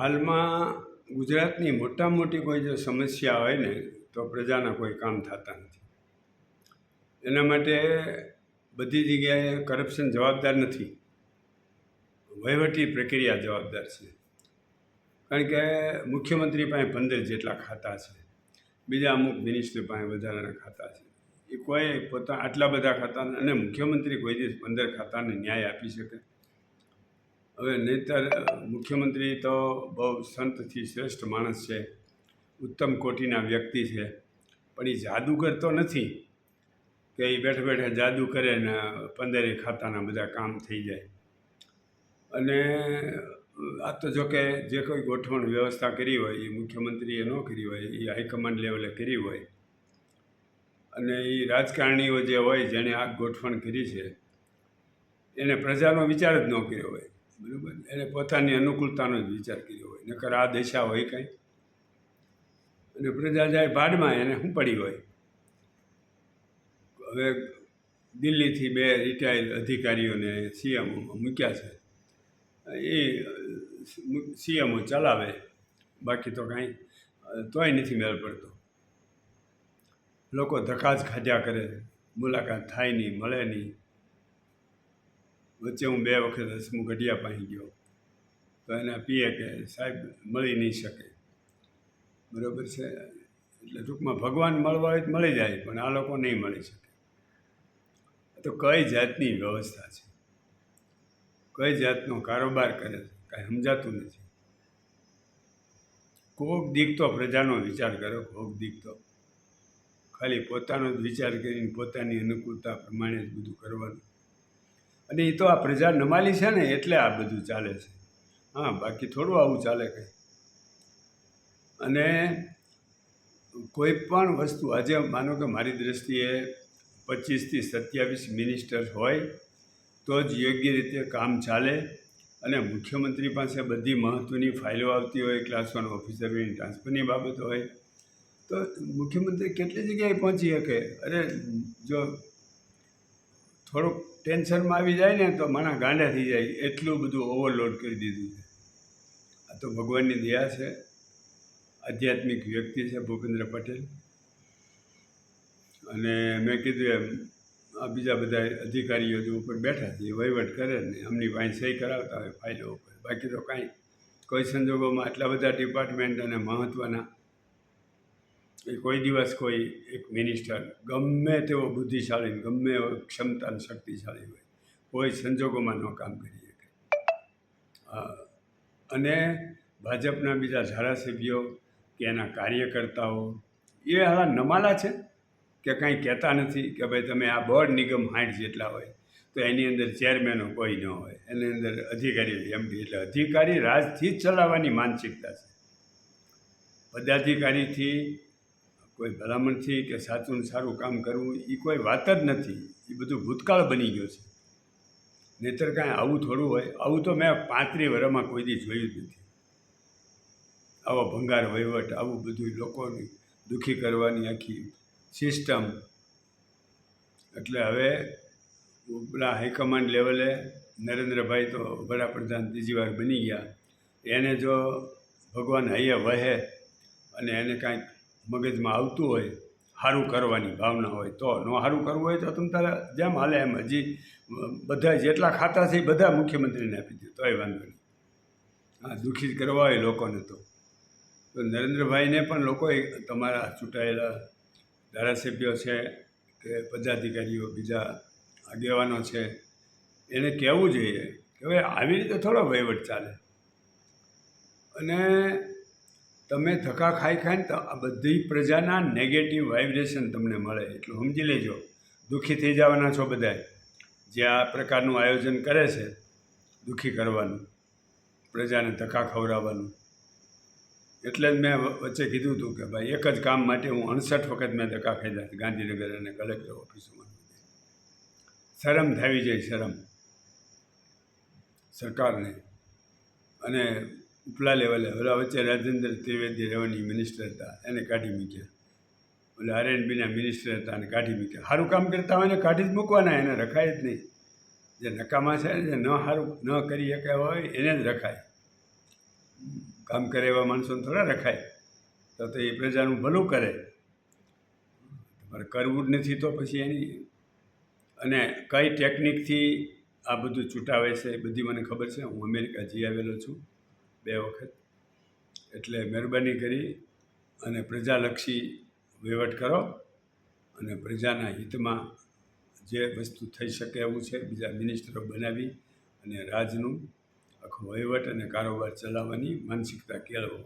હાલમાં ગુજરાતની મોટામાં મોટી કોઈ જો સમસ્યા હોય ને, તો પ્રજાના કોઈ કામ થતા નથી. એના માટે બધી જગ્યાએ કરપ્શન જવાબદાર નથી. વહીવટી પ્રક્રિયા જવાબદાર છે. કારણ કે મુખ્યમંત્રી પાસે પંદર જેટલા ખાતા છે. બીજા અમુક મિનિસ્ટર પાસે વધારાના ખાતા છે. એ કોઈ પોતા આટલા બધા ખાતા અને મુખ્યમંત્રી કોઈ દિવસ પંદર ખાતાને ન્યાય આપી શકે. હવે નહીતર મુખ્યમંત્રી તો બહુ સંતથી શ્રેષ્ઠ માણસ છે, ઉત્તમ કોટીના વ્યક્તિ છે, પણ એ જાદુગર તો નથી કે એ બેઠા બેઠા જાદુ કરે ને પંદરે ખાતાના બધા કામ થઈ જાય. અને આ તો જો કે જે કોઈ ગોઠવણ વ્યવસ્થા કરી હોય એ મુખ્યમંત્રીએ ન કરી હોય એ હાઈકમાન્ડ લેવલે કરી હોય, અને એ રાજકારણીઓ જે હોય જેણે આ ગોઠવણ કરી છે, એને પ્રજાનો વિચાર જ ન કર્યો હોય. બરાબર. એને પોતાની અનુકૂળતાનો જ વિચાર કર્યો હોય. નકર આ દશા હોય કંઈ. અને પ્રજા જાય ભાડમાં એને શું પડી હોય. હવે દિલ્હીથી બે રિટાયર્ડ અધિકારીઓને સીએમઓમાં મૂક્યા છે. એ સીએમઓ ચલાવે. બાકી તો કાંઈ, તોય નથી મેળ પડતો. લોકો ધક્કા જ ખાધ્યા કરે. મુલાકાત થાય નહીં, મળે નહીં. વચ્ચે હું બે વખત હસમુખ ગઢિયા પાસે ગયો. તો એના પીએ કે સાહેબ મળી નહીં શકે. બરાબર છે? એટલે ટૂંકમાં ભગવાન મળવા હોય તો મળી જાય, પણ આ લોકો નહીં મળી શકે. તો કઈ જાતની વ્યવસ્થા છે? કઈ જાતનો કારોબાર કરે છે? કાંઈ સમજાતું નથી. કોક દીક તો પ્રજાનો વિચાર કરો કોક દીક તો ખાલી પોતાનો જ વિચાર કરીને પોતાની અનુકૂળતા પ્રમાણે જ બધું કરવાનું. અને એ તો આ પ્રજા નમાલી છે ને, એટલે આ બધું ચાલે છે. હા, બાકી થોડું આવું ચાલે કંઈ. અને કોઈ પણ વસ્તુ, આજે માનો કે મારી દૃષ્ટિએ પચીસથી સત્યાવીસ મિનિસ્ટર હોય, તો જ યોગ્ય રીતે કામ ચાલે. અને મુખ્યમંત્રી પાસે બધી મહત્ત્વની ફાઇલો આવતી હોય, ક્લાસ વન ઓફિસરની ટ્રાન્સફરની બાબત હોય, તો મુખ્યમંત્રી કેટલી જગ્યાએ પહોંચી શકે? અરે, જો થોડુંક ટેન્શનમાં આવી જાય ને તો માણા ગાંડા થઈ જાય. એટલું બધું ઓવરલોડ કરી દીધું છે. આ તો ભગવાનની દયા છે. આધ્યાત્મિક વ્યક્તિ છે ભૂપેન્દ્ર પટેલ. અને મેં કીધું એમ, આ બીજા બધા અધિકારીઓ જે ઉપર બેઠા છે, એ વહીવટ કરે ને, એમની પાસે સહી કરાવતા હોય ફાઇલો ઉપર. બાકી તો કાંઈ, કોઈ સંજોગોમાં આટલા બધા ડિપાર્ટમેન્ટ અને મહત્ત્વના કોઈ દિવસ કોઈ એક મિનિસ્ટર ગમે તેવો બુદ્ધિશાળી ગમે એવો ક્ષમતા અને શક્તિશાળી હોય, કોઈ સંજોગોમાં ન કામ કરી શકે. અને ભાજપના બીજા ધારાસભ્યો કે એના કાર્યકર્તાઓ, એ હાલા નમાલા છે કે કાંઈ કહેતા નથી કે ભાઈ તમે આ બોર્ડ નિગમ હાઠ જેટલા હોય, તો એની અંદર ચેરમેનો કોઈ ન હોય. એની અંદર અધિકારી એમડી એટલે અધિકારી રાજથી જ ચલાવવાની માનસિકતા છે. પદાધિકારીથી કોઈ ભલામણથી કે સાચું સારું કામ કરવું એ કોઈ વાત જ નથી. એ બધું ભૂતકાળ બની ગયો છે. નહીતર કાંઈ આવું થોડું હોય. આવું તો મેં પાંત્રીસ વર્ષમાં કોઈ દી જોયું જ નથી. આવો ભંગાર વહીવટ, આવું બધું લોકોને દુઃખી કરવાની આખી સિસ્ટમ એટલે હવે પેલા હાઈકમાન્ડ લેવલે નરેન્દ્રભાઈ તો વડાપ્રધાન ત્રીજી વાર બની ગયા. એને જો ભગવાન હૈયે વહે અને એને કાંઈક મગજમાં આવતું હોય સારું કરવાની ભાવના હોય તો, ન સારું કરવું હોય તો તમ તારે જેમ હાલે એમ હજી બધા જેટલા ખાતા છે એ બધા મુખ્યમંત્રીને આપી દે તોય વાંધો નહીં. હા, દુઃખી કરવા હોય લોકોને તો. તો નરેન્દ્રભાઈને પણ લોકોએ તમારા ચૂંટાયેલા ધારાસભ્યો છે કે પદાધિકારીઓ બીજા આગેવાનો છે, એને કહેવું જોઈએ કે હવે આવી રીતે થોડો વહીવટ ચાલે. અને તમે ધક્કા ખાઈ ખાઈને તો આ બધી પ્રજાના નેગેટિવ વાઇબ્રેશન તમને મળે. એટલું સમજી લેજો. દુઃખી થઈ જવાના છો બધાય. જે આ પ્રકારનું આયોજન કરે છે, દુઃખી કરવાનું, પ્રજાને ધક્કા ખવડાવવાનું. એટલે જ મેં વચ્ચે કીધું હતું કે ભાઈ એક જ કામ માટે હું અડસઠ વખત મેં ધક્કા ખાધા છે, ગાંધીનગર અને કલેક્ટર ઓફિસોમાં શરમ થવી જોઈએ, શરમ. સરકારને. અને ઉપલા લેવલે. ઓલા વચ્ચે રાજેન્દ્ર ત્રિવેદી રેવન્યુ મિનિસ્ટર હતા. એને કાઢી મૂક્યા. ઓલા આર એન બીના મિનિસ્ટર હતા અને કાઢી મૂક્યા. સારું કામ કરતા હોય ને કાઢી જ મૂકવાના, એને રખાય જ નહીં. જે નકામા છે જે ન સારું ન કરી શકે હોય, એને જ રખાય. કામ કરે એવા માણસોને થોડા રખાય. તો તો એ પ્રજાનું ભલું કરે. તમારે કરવું જ નથી તો પછી એની અને કઈ ટેકનિકથી આ બધું ચૂંટાવે છે એ બધી મને ખબર છે. હું અમેરિકા જઈ આવેલો છું. બે વખત. એટલે મહેરબાની કરી અને પ્રજાલક્ષી વહીવટ કરો અને પ્રજાના હિતમાં જે વસ્તુ થઈ શકે એવું છે, બીજા મિનિસ્ટરો બનાવી અને રાજનું આખો વહીવટ અને કારોબાર ચલાવવાની માનસિકતા કેળવો.